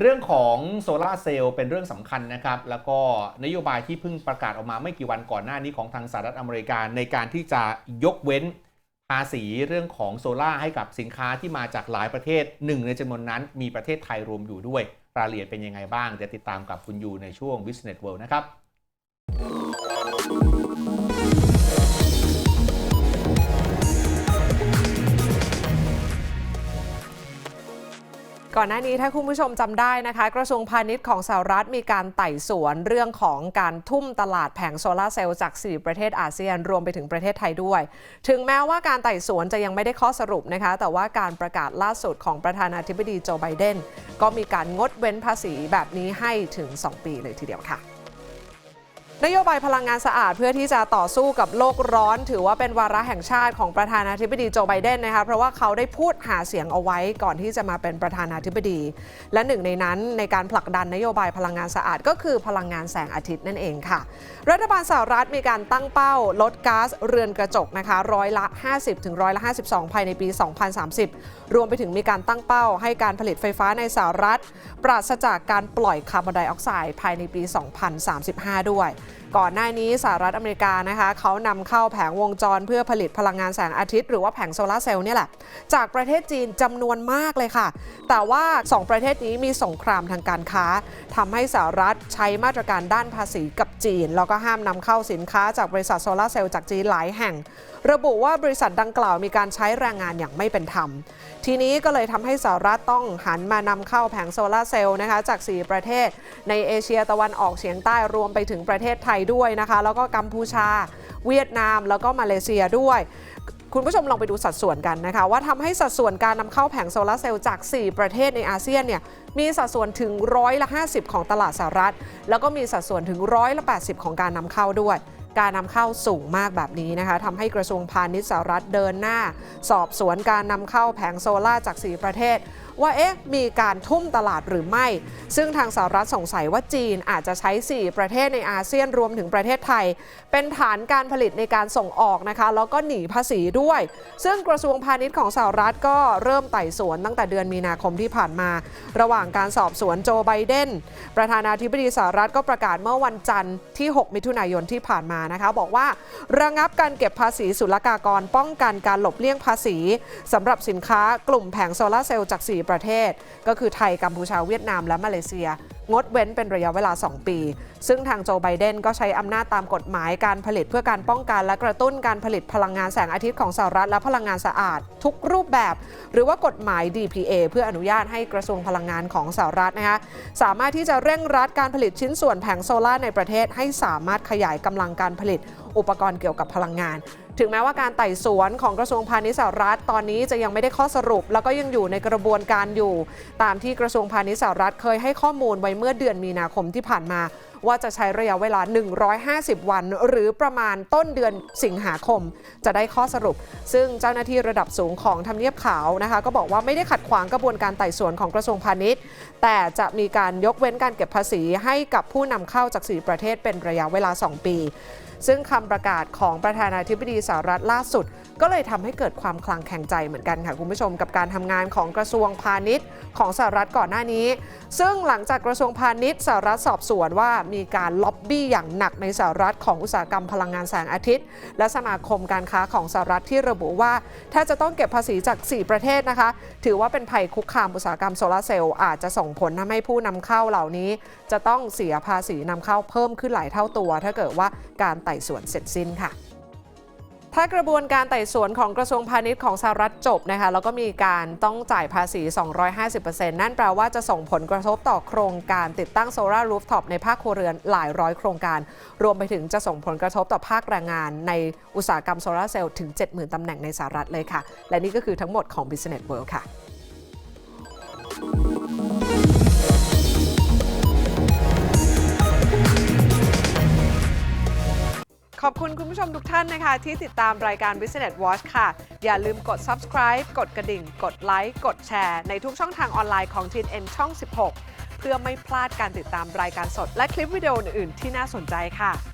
เรื่องของโซลาเซลล์เป็นเรื่องสำคัญนะครับ แล้วก็นโยบายที่เพิ่งประกาศออกมาไม่กี่วันก่อนหน้านี้ของทางสหรัฐอเมริกาในการที่จะยกเว้นภาษีเรื่องของโซลาให้กับสินค้าที่มาจากหลายประเทศหนึ่งในจำนวนนั้นมีประเทศไทยรวมอยู่ด้วย รายละเอียดเป็นยังไงบ้างจะติดตามกับคุณยูในช่วง Business World นะครับ ก่อนหน้านี้ถ้าคุณผู้ชมจำได้นะคะ กระทรวงพาณิชย์ของสหรัฐมีการไต่สวนเรื่องของการทุ่มตลาดแผงโซลาร์เซลล์จาก4ประเทศอาเซียน รวมไปถึงประเทศไทยด้วย ถึงแม้ว่าการไต่สวนจะยังไม่ได้ข้อสรุปนะคะ แต่ว่าการประกาศล่าสุดของประธานาธิบดีโจไบเดนก็มีการงดเว้นภาษีแบบนี้ให้ถึง 2 ปีเลยทีเดียวค่ะ นโยบายพลังงานสะอาดเพื่อที่จะต่อสู้กับโลกร้อน ถือว่าเป็นวาระแห่งชาติของประธานาธิบดีโจไบเดนนะคะเพราะว่าเขาได้พูดหาเสียงเอาไว้ก่อนที่จะมาเป็นประธานาธิบดี และหนึ่งในนั้นในการผลักดันนโยบายพลังงานสะอาด ก็คือพลังงานแสงอาทิตย์นั่นเองค่ะ รัฐบาลสหรัฐมีการตั้งเป้าลดก๊าซเรือนกระจกนะคะร้อยละ 50ถึงร้อยละ52 ภายในปี 2030 รวมไปถึงมีการตั้งเป้าให้การผลิตไฟฟ้าในสหรัฐ ปราศจากการปล่อยคาร์บอนไดออกไซด์ภายในปี 2035 ด้วย ก่อนหน้านี้สหรัฐอเมริกานะคะเขานำเข้าแผงวงจรเพื่อผลิตพลังงานแสงอาทิตย์ หรือว่าแผงโซลาร์เซลล์เนี่ยแหละ จากประเทศจีนจำนวนมากเลยค่ะ แต่ว่า 2 ประเทศนี้มีสงครามทางการค้าทำให้สหรัฐใช้มาตรการด้านภาษีกับ จีน แล้วก็ห้ามนำเข้าสินค้าจากบริษัทโซลาร์เซลล์จากจีนหลายแห่ง ระบุว่าบริษัทดังกล่าวมีการใช้แรงงานอย่างไม่เป็นธรรม ทีนี้ก็เลยทำให้สหรัฐต้องหันมานำเข้าแผงโซลาร์เซลล์นะคะจาก 4 ประเทศ ในเอเชียตะวันออกเฉียงใต้รวมไปถึงประเทศไทยด้วยนะคะ แล้วก็กัมพูชา เวียดนามแล้วก็มาเลเซียด้วย คุณผู้ชมลองไปดูสัดส่วนกันนะคะ ว่าทำให้สัดส่วนการนำเข้าแผงโซลาร์เซลล์จาก 4 ประเทศในอาเซียนเนี่ยมีสัดส่วนถึงร้อยละ50 ของตลาดสหรัฐ แล้วก็มีสัดส่วนถึงร้อยละ80 ของการนำเข้าด้วย การนำเข้าสูงมากแบบนี้นะคะทำให้กระทรวงพาณิชย์สหรัฐเดินหน้า สอบสวนการนำเข้าแผงโซลาร์จาก 4 ประเทศ ว่าเอ๊ะมีการทุ่มตลาดหรือไม่ ซึ่งทางสหรัฐสงสัยว่าจีนอาจจะใช้ 4 ประเทศในอาเซียนรวมถึงประเทศไทย เป็นฐานการผลิตในการส่งออกนะคะแล้วก็หนีภาษีด้วย ซึ่งกระทรวงพาณิชย์ของสหรัฐก็เริ่มไต่สวนตั้งแต่เดือนมีนาคมที่ผ่านมา ระหว่างการสอบสวนโจไบเดนประธานาธิบดีสหรัฐก็ประกาศเมื่อวันจันทร์ที่ 6 มิถุนายนที่ผ่านมานะคะ บอกว่าระงับการเก็บภาษีศุลกากรป้องกันการหลบเลี่ยงภาษีสำหรับสินค้ากลุ่มแผงโซลาเซลล์จาก 4 ประเทศ ก็คือไทยกัมพูชาเวียดนามและมาเลเซีย งดเว้นเป็นระยะเวลา 2 ปี ซึ่งทางโจไบเดนก็ใช้อำนาจตามกฎหมายการผลิตเพื่อการป้องกันและกระตุ้นการผลิตพลังงานแสงอาทิตย์ของสหรัฐและพลังงานสะอาด ทุกรูปแบบ หรือว่ากฎหมาย DPA เพื่ออนุญาตให้กระทรวงพลังงานของสหรัฐนะคะสามารถที่จะเร่งรัดการผลิตชิ้นส่วนแผงโซลาร์ในประเทศให้สามารถขยายกำลังการผลิตอุปกรณ์เกี่ยวกับพลังงาน ถึงแม้ว่าการไต่สวนของกระทรวงพาณิชย์สหรัฐตอนนี้จะยังไม่ได้ข้อสรุป แล้วก็ยังอยู่ในกระบวนการอยู่ ตามที่กระทรวงพาณิชย์สหรัฐเคยให้ข้อมูลไว้เมื่อเดือนมีนาคมที่ผ่านมา ว่าจะใช้ระยะเวลา 150 วัน หรือประมาณต้นเดือนสิงหาคม จะได้ข้อสรุป ซึ่งเจ้าหน้าที่ระดับสูงของทำเนียบขาวนะคะ ก็บอกว่าไม่ได้ขัดขวางกระบวนการไต่สวนของกระทรวงพาณิชย์ แต่จะมีการยกเว้นการเก็บภาษีให้กับผู้นำเข้าจากสีประเทศเป็นระยะเวลา 2 ปี ซึ่งคำประกาศของประธานาธิบดีสหรัฐล่าสุด ก็เลยทำให้เกิดความคลางแข่งใจเหมือนกันค่ะคุณผู้ชมกับการทำงานของกระทรวงพาณิชย์ของสหรัฐก่อนหน้านี้ ซึ่งหลังจากกระทรวงพาณิชย์สหรัฐสอบสวนว่ามีการล็อบบี้อย่างหนักในสหรัฐของอุตสาหกรรมพลังงานแสงอาทิตย์ และสมาคมการค้าของสหรัฐที่ระบุว่า ถ้าจะต้องเก็บภาษีจาก 4 ประเทศนะคะ ถือว่าเป็นภัยคุกคามอุตสาหกรรมโซลาร์เซลล์อาจจะส่งผลทำให้ผู้นำเข้าเหล่านี้ จะต้องเสียภาษีนำเข้าเพิ่มขึ้นหลายเท่าตัว ถ้าเกิดว่าการไต่สวนเสร็จสิ้นค่ะ ถ้ากระบวนการไต่สวนของกระทรวงพาณิชย์ของสหรัฐจบนะคะแล้วก็มีการต้องจ่ายภาษี 250%นั่นแปลว่าจะส่งผลกระทบต่อโครงการติดตั้งโซลาร์รูฟท็อปในภาคครัวเรือนหลายร้อยโครงการ รวมไปถึงจะส่งผลกระทบต่อภาคแรงงาน ในอุตสาหกรรมโซลาร์เซลล์ถึง 70,000ตำแหน่งในสหรัฐเลยค่ะ และนี่ก็คือทั้งหมดของ Business World ค่ะ ขอบคุณคุณผู้ชมทุกท่านนะคะ ที่ติดตามรายการ Business Watch ค่ะ อย่าลืมกด subscribe กดกระดิ่ง กดไลค์กดแชร์ในทุกช่องทางออนไลน์ของ TNN ช่อง 16 เพื่อไม่พลาดการติดตามรายการสด และคลิปวิดีโออื่นๆที่น่าสนใจค่ะ